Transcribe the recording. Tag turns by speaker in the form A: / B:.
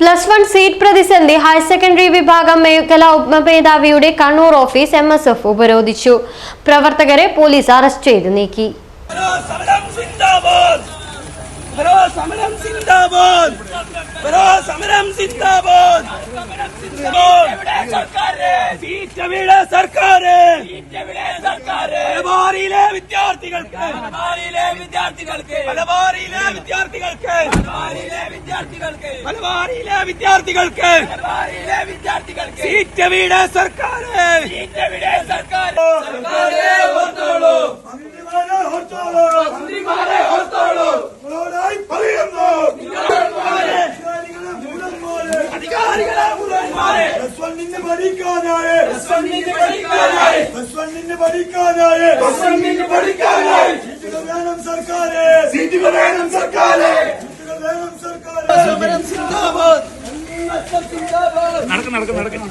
A: Plus one seat പ്രതിസന്ധി higher secondary വിഭാഗം മേഖല ഉപമേധാവിയുടെ Kannur office M S F ഉപരോധിച്ചു. പ്രവർത്തകരെ പോലീസ് അറസ്റ്റ് ചെയ്ത് നീക്കി.
B: വിദ്യാർത്ഥികൾക്ക് വിദ്യാർത്ഥികൾക്ക് വിദ്യാർത്ഥികൾക്ക് വിദ്യാർത്ഥികൾക്ക്. മലബാറിയിലെ വിദ്യാർത്ഥികൾക്ക്. മലബാറിയിലെ വിദ്യാർത്ഥികൾക്ക്. സീറ്റ് വീട് സർക്കാർ സീറ്റ് എവിടെ സർക്കാർ സർക്കാരെ ഓർത്തോളൂ.
C: മന്ത്രിമാരെ ഓർത്തോളൂ.
B: മന്ത്രിമാരെ ഓർത്തോളൂ.
C: നിങ്ങളോടായി പറയുന്നു. അധികാരികളെ വണ്ണിന് പഠിക്കാനായ.
B: ബസ്വണ്ണിന് പഠിക്കാനായി.
C: പ്ലസ് വണ്ണിന് പഠിക്കാനായ.
B: ബസ്വണ്ണിന് പഠിക്കാനായി.
C: സീറ്റുകൾ വേണം സർക്കാരെ.
B: സീറ്റുകൾ വേണം സർക്കാരെ.
D: നടക്കും നടക്കും നടക്കും